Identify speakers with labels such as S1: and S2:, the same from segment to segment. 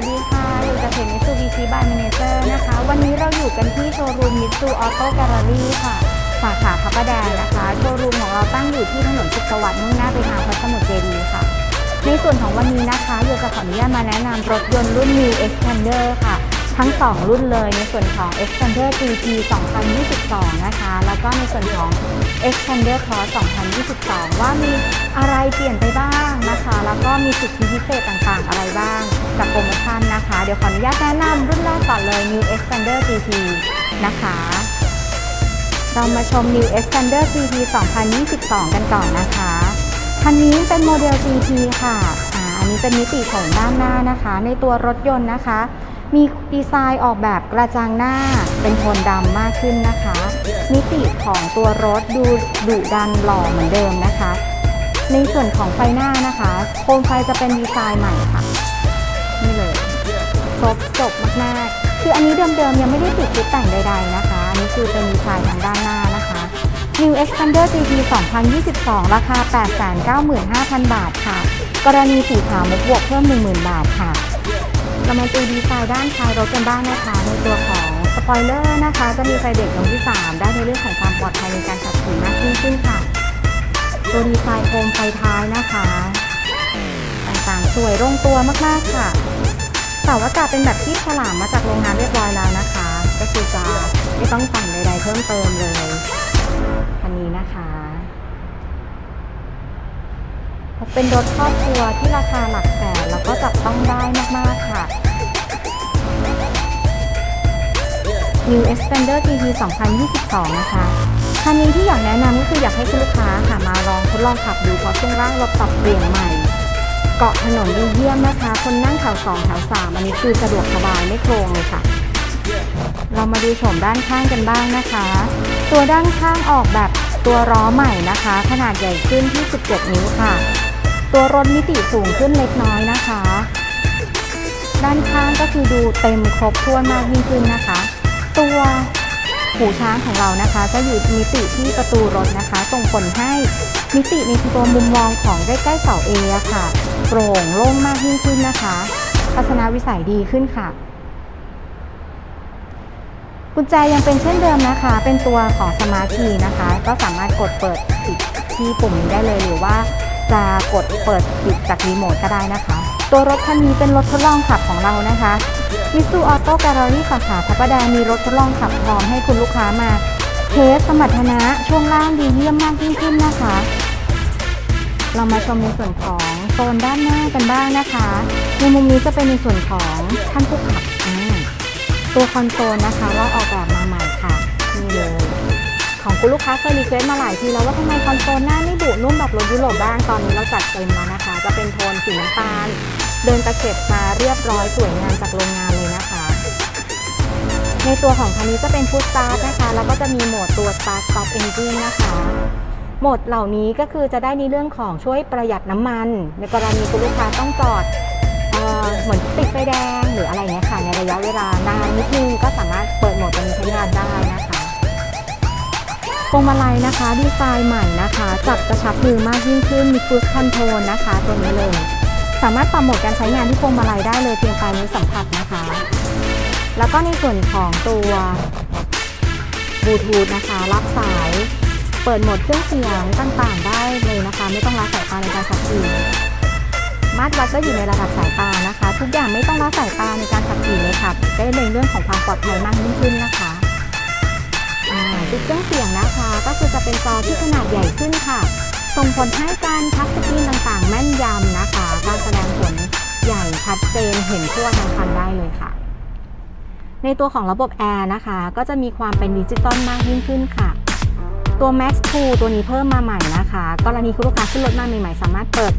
S1: วัสดีค่ะอยู่กับเพจมิตซูบิชิบาย a มเนเจอร์นะคะ วันนี้เราอยู่กันที่โชว์รูมมิตซูออโต้แกลเลอรี่ค่ะ สาขาพระประแดงนะคะ โชว์รูมของเราตั้งอยู่ที่ถนนสุขสวัสดิ์มุ่งหน้าไปทางพระสมุทรเจดีย์ค่ะ ในส่วนของวันนี้นะคะโยจะขออนุญาตมาแนะนำรถยนต์รุ่น New Xpander ค่ะ ทั้ง 2 รุ่นเลยในส่วนของ Expander GT 2022 นะคะ แล้วก็ในส่วนของ Expander Cross 2022 ว่ามีอะไรเปลี่ยนไปบ้างนะคะ แล้วก็มีสิทธิพิเศษต่างๆ อะไรบ้างจากโปรโมชั่นนะคะ เดี๋ยวขออนุญาตแนะนำรุ่นแรกก่อนเลย New Expander GT นะคะเรามาชม New Expander GT 2022 กันก่อนนะคะคันนี้เป็นโมเดล GT ค่ะอันนี้เป็นมิติโฉมด้านหน้านะคะ ในตัวรถยนต์นะคะ มีดีไซน์ออกแบบกระจังหน้าเป็นโทนดำมากขึ้นนะคะ มิติของตัวรถดูดุดันหล่อเหมือนเดิมนะคะ ในส่วนของไฟหน้านะคะโคมไฟจะเป็นดีไซน์ใหม่ค่ะ นี่เลยครบจบมากๆ คืออันนี้เดิมๆ ยังไม่ได้ติดชุดแต่งใดๆนะคะ อันนี้คือเป็นดีไซน์ทางด้านหน้านะคะ New Xpander GT 2022 ราคา 895,000 บาทค่ะ กรณีสีขาวมุกบวกเพิ่ม 10,000 บาทค่ะ เรามาดูดีไซน์ด้านท้ายรถกันบ้างนะคะ ในตัวของสปอยเลอร์นะคะ จะมีไฟเด็กดวงที่ 3 ได้ในเรื่องของความปลอดภัยในการขับขี่มากยิ่งขึ้นค่ะ ตัวดีไซน์โคมไฟท้ายนะคะ ต่างๆ สวยลงตัวมากๆค่ะเสาอากาเป็นแบบที่ฉลามมาจากโรงงานเรียบร้อยแล้วนะคะ ก็คือจะไม่ต้องแต่งใดๆเพิ่มเติมเลยคันนี้นะคะ เป็นรถครอบครัวที่ราคาหลักแสนแล้วก็จับต้องได้มาก ๆ ค่ะ New Expander GT 2022 นะคะ คันนี้ที่อยากแนะนำก็คืออยากให้คุณลูกค้าค่ะมาลองทดลองขับดูเพราะช่วงล่างเราปรับเปลี่ยนใหม่ เกาะถนนดีเยี่ยมนะคะ คนนั่งแถว2แถว3อันนี้คือสะดวกสบายไม่โครงเลยค่ะ เรามาดูโฉมด้านข้างกันบ้างนะคะ ตัวด้านข้างออกแบบตัวล้อใหม่นะคะ ขนาดใหญ่ขึ้นที่ 17 นิ้วค่ะ ตัวรถมิติสูงขึ้นเล็กน้อยนะคะ ด้านข้างก็คือดูเต็มครบถ้วนมากยิ่งขึ้นนะคะ ตัวหูช้างของเรานะคะ จะอยู่มิติที่ประตูรถนะคะส่งผลให้มิติในตัวมุมมองของใกล้ๆเสาเอค่ะโปร่งโล่งมากยิ่งขึ้นนะคะทัศนวิสัยดีขึ้นค่ะกุญแจยังเป็นเช่นเดิมนะคะ เป็นตัวของสมาร์ทคีย์นะคะ ก็สามารถกดเปิดปิดที่ปุ่มนี้ได้เลยหรือว่า จะกดเปิดปิดจากรีโมทก็ได้นะคะ ตัวรถคันนี้เป็นรถทดลองขับของเรานะคะมิสูออโต้แกลเลอรี่สาขาพระประแดงมีรถทดลองขับพร้อมให้คุณลูกค้ามาเทสสมรรถนะช่วงล่างดีเยี่ยมมากยิ่งขึ้นนะคะ เรามาชมในส่วนของโซนด้านหน้ากันบ้างนะคะในมุมนี้จะเป็นในส่วนของท่านผู้ขับตัวคอนโซลนะคะ เราออกแบบมาใหม่ค่ะนี่เลย คุณลูกค้าเคยรีเควสต์มาหลายทีแล้วว่าทำไมคอนโซลหน้าไม่ดุนุ่มแบบรถยุโรปบ้างตอนนี้เราจัดเต็มแล้วนะคะ จะเป็นโทนสีน้ำตาล เดินตะเข็บมาเรียบร้อยสวยงามจากโรงงานเลยนะคะ ในตัวของคันนี้จะเป็นฟูดสตาร์ทนะคะ แล้วก็จะมีโหมดตัว Start Stop Engine นะคะโหมดเหล่านี้ก็คือจะได้ในเรื่องของช่วยประหยัดน้ำมัน ในกรณีคุณลูกค้าต้องจอดเออเหมือนติดไฟแดงหรืออะไรเงี้ยค่ะในระยะเวลานานนิดนึงก็สามารถเปิดโหมดตัวนี้ใช้งานได้นะคะ พวงมาลัยนะคะ ดีไซน์ใหม่นะคะ จับกระชับมือมากยิ่งขึ้นมีครู i คอนโทรลนะคะตัวนี้เลย สามารถปรับโหมดการใช้งานที่พวงมาลัยได้เลยเพียงปลายนิ้วสัมผัสนะคะ แล้วก็ในส่วนของตัวบลูทูธนะคะ รับสาย เปิดโหมดเครื่องเสียงต่างๆ ได้เลยนะคะ ไม่ต้องละสายตาในการขับขี่มาตรวัดก็อยู่ในระดับสายตานะคะ ทุกอย่างไม่ต้องละสายตาในการขับขี่เลยค่ะได้ในเรื่องของความปลอดภัยมากยิ่งขึ้นนะคะ อ่าจุดเครื่องเสียงนะคะ ก็คือจะเป็นจอที่ขนาดใหญ่ขึ้นค่ะ ส่งผลให้การทัชสกรีนต่างๆ แม่นยำนะคะการแสดงผลใหญ่ชัดเจนเห็นทั่วทั้งคันได้เลยค่ะ ในตัวของระบบแอร์นะคะ ก็จะมีความเป็นดิจิตอลมากยิ่งขึ้นค่ะ ตัว Max 2ตัวนี้เพิ่มมาใหม่นะคะ กรณีคุณลูกค้าขึ้นรถมาใหม่ๆ สามารถเปิด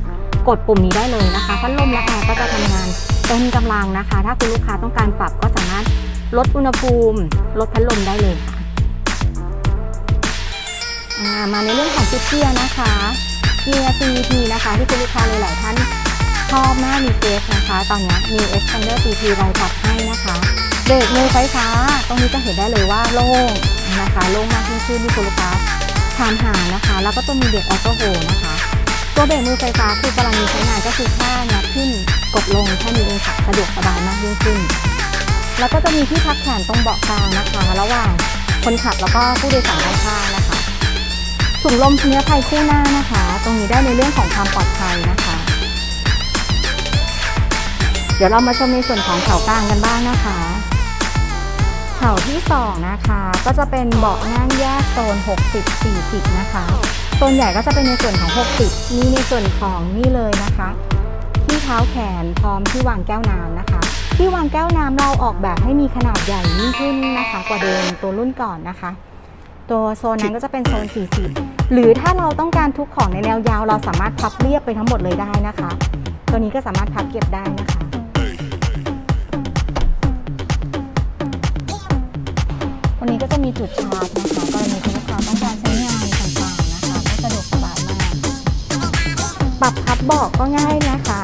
S1: กดปุ่มนี้ได้เลยนะคะพัดลมและแอร์ก็จะทำงานเต็มกำลังนะคะ ถ้าคุณลูกค้าต้องการปรับก็สามารถลดอุณหภูมิ ลดพัดลมได้เลยค่ะ มาในเรื่องของชุดเกียนะคะเกียร์ CVT นะคะ ที่คุณลูกค้าหลายๆท่านชอบมากรีเควสนะคะ ตอนนี้มี Expander CVT เราจัดให้นะคะเบรกมือไฟฟ้า ตรงนี้จะเห็นได้เลยว่าโล่งนะคะโล่งมากยิ่งขึ้นที่คุณลูกค้าถามหานะคะ แล้วก็ตัวมีเบรกออโต้โฮนะคะ ตัวเบรกมือไฟฟ้าคือกรณีใช้งานก็คือแค่งัดขึ้นกดลงแค่นี้เองค่ะสะดวกสบายมากยิ่งขึ้น แล้วก็จะมีที่พักแขนตรงเบาะกลางนะคะ ระหว่างคนขับแล้วก็ผู้โดยสารด้านข้างนะคะ ถุงลมนิรภัยคู่หน้านะคะ ตรงนี้ได้ในเรื่องของความปลอดภัยนะคะ เดี๋ยวเรามาชมในส่วนของแถวกลางกันบ้างนะคะแถวที่สองนะคะ ก็จะเป็นเบาะนั่งแยกโซน 60 40 นะคะโซนใหญ่ก็จะเป็นในส่วนของ 60 นี่ในส่วนของนี่เลยนะคะ ที่เท้าแขนพร้อมที่วางแก้วน้ำนะคะ ที่วางแก้วน้ำเราออกแบบให้มีขนาดใหญ่ยิ่งขึ้นนะคะ กว่าเดิมตัวรุ่นก่อนนะคะ ตัวโซนนั้นก็จะเป็นโซน 40 หรือถ้าเราต้องการทุกของในแนวยาว เราสามารถพับเรียบไปทั้งหมดเลยได้นะคะ ตัวนี้ก็สามารถพับเก็บได้นะคะ วันนี้ก็จะมีจุดชาร์จนะคะกรณีที่ลูกค้าต้องการใช้งานต่างๆนะคะก็สะดวกสบายมาก ปรับพับเบาะก็ง่ายนะคะ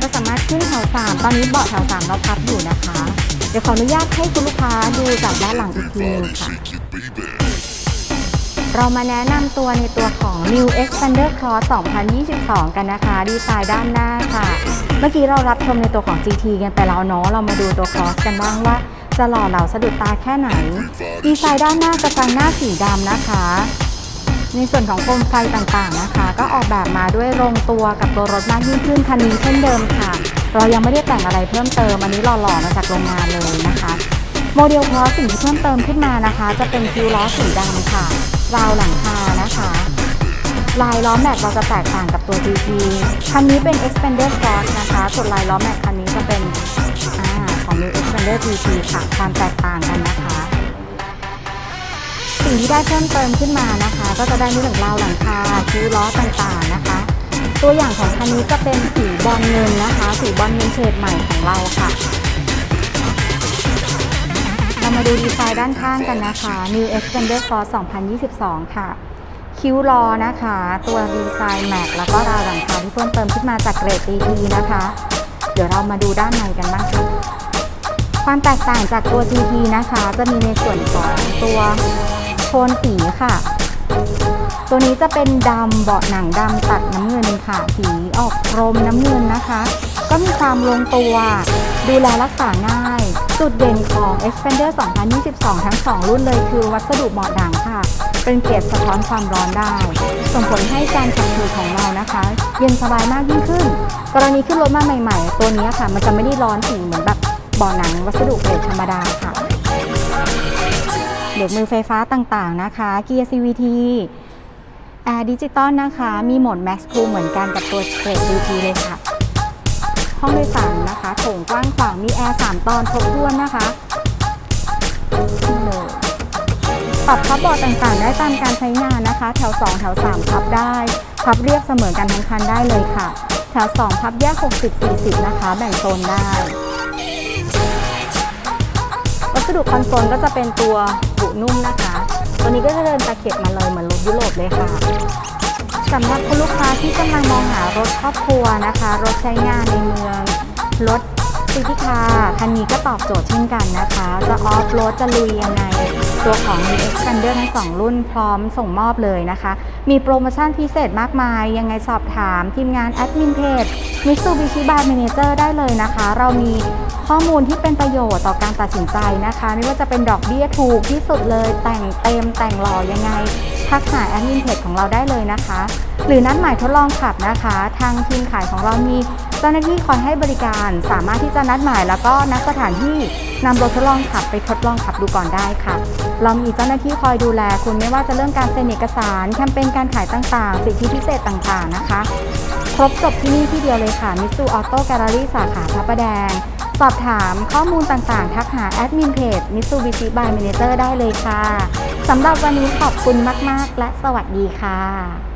S1: ก็สามารถขึ้นแถวสามตอนนี้เบาะแถวสามเราพับอยู่นะคะเดี๋ยวขออนุญาตให้คุณลูกค้าดูจากด้านหลังอีกทีค่ะ เรามาแนะนำตัวในตัวของ New Expander Cross 2022 กันนะคะ ดีไซน์ด้านหน้าค่ะ เมื่อกี้เรารับชมในตัวของ GT กันไปแล้วเนาะ เรามาดูตัว Cross กันบ้างว่า จะหล่อเหลาสะดุดตาแค่ไหน ดีไซน์ด้านหน้ากระจังหน้าสีดำนะคะในส่วนของโคมไฟต่างๆนะคะ ก็ออกแบบมาด้วยลงตัวกับตัวรถมากยิ่งขึ้นคันนี้เช่นเดิมค่ะ เรายังไม่ได้แต่งอะไรเพิ่มเติม อันนี้หล่อๆมาจากโรงงานเลยนะคะ โมเดลคอสิ่งที่เพิ่มเติมขึ้นมานะคะ จะเป็นคิวล้อสีดำค่ะ ราวหลังคานะคะลายล้อแม็กเราจะแตกต่างกับตัว GT คันนี้เป็น Expander Cross นะคะส่วนลายล้อแม็กคันนี้จะเป็นอของ New Expander GT ค่ะ ความแตกต่างกันนะคะ สิ่งที่ได้เพิ่มเติมขึ้นมานะคะ ก็จะได้ในเรื่องราวหลังคาคิ้วล้อต่างๆนะคะ ตัวอย่างของคันนี้จะเป็นสีบอลเงินนะคะ สีบอลเงินเฉดใหม่ของเราค่ะ เรามาดูดีไซน์ด้านข้างกันนะคะ New Expander Cross 2022 ค่ะ คิ้วล้อนะคะ ตัวดีไซน์แม็กแล้วก็ราวหลังคาที่เพิ่มเติมขึ้นมาจากเกรด TT นะคะ เดี๋ยวเรามาดูด้านในกันบ้างค่ะความแตกต่างจากตัว GT นะคะ จะมีในส่วนของตัวโทนสีค่ะ ตัวนี้จะเป็นดำเบาะหนังดำตัดน้ำเงินค่ะสีออกโครมน้ำเงินนะคะ ก็มีความลงตัวดูแลรักษาง่าย จุดเด่นของ Expander 2022 ทั้ง 2 รุ่นเลยคือวัสดุเบาะหนังค่ะ เป็นเกรดสะท้อนความร้อนได้ ส่งผลให้การขับขี่ของเรานะคะ เย็นสบายมากยิ่งขึ้น กรณีขึ้นรถมาใหม่ ๆ ตัวนี้ค่ะ มันจะไม่ได้ร้อนสีเหมือนแบบเบาะหนังวัสดุเกรดธรรมดาค่ะเบรกมือไฟฟ้าต่างๆนะคะ เกียร์ CVT แอร์ดิจิตอลนะคะ มีโหมด Max Cool เหมือนกันกับตัวเกรด DT เลยค่ะ ห้องโดยสารนะคะโถงกว้างขวางมีแอร์3ตอนครบถ้วนนะคะเลยปรับพับเบาะต่างๆ ได้ตามการใช้งานนะคะ แถว 2 แถว 3 พับได้ พับเรียบเสมอกันทั้งคันได้เลยค่ะ แถว 2 พับแยก 60-40 นะคะ แบ่งโซนได้วัสดุคอนโซลก็จะเป็นตัวบุนุ่มนะคะ ตัวนี้ก็จะเดินตะเข็บมาเลยเหมือนรถยุโรปเลยค่ะสำหรับคุณลูกค้าที่กำลังมองหารถครอบครัวนะคะ รถใช้งานในเมือง รถ ซิตี้คาคันนี้ก็ตอบโจทย์เช่นกันนะคะ จะออฟโรดจะลุยยังไง ตัวของ New Xpander ทั้งสองรุ่นพร้อมส่งมอบเลยนะคะ มีโปรโมชั่นพิเศษมากมาย ยังไงสอบถามทีมงานแอดมินเพจ Mitsubishi by Manager ได้เลยนะคะ เรามีข้อมูลที่เป็นประโยชน์ต่อการตัดสินใจนะคะ ไม่ว่าจะเป็นดอกเบี้ยถูกที่สุดเลย แต่งเต็มแต่งหล่อยังไงทักหาแอดมินเพจของเราได้เลยนะคะ หรือนัดหมายทดลองขับนะคะ ทางทีมขายของเรามี เจ้าหน้าที่คอยให้บริการสามารถที่จะนัดหมาย แล้วก็นัดสถานที่นำรถทดลองขับไปทดลองขับดูก่อนได้ค่ะ เรามีเจ้าหน้าที่คอยดูแลคุณไม่ว่าจะเรื่องการเซ็นเอกสารแคมเปญการขายต่างๆ สิทธิพิเศษต่างๆนะคะ ครบจบที่นี่ที่เดียวเลยค่ะมิตซูออโต้แกลเลอรี่สาขาพระประแดง สอบถามข้อมูลต่างๆ ทักหาแอดมินเพจ Mitsubishi by Manager ได้เลยค่ะสำหรับวันนี้ขอบคุณมากๆ และสวัสดีค่ะ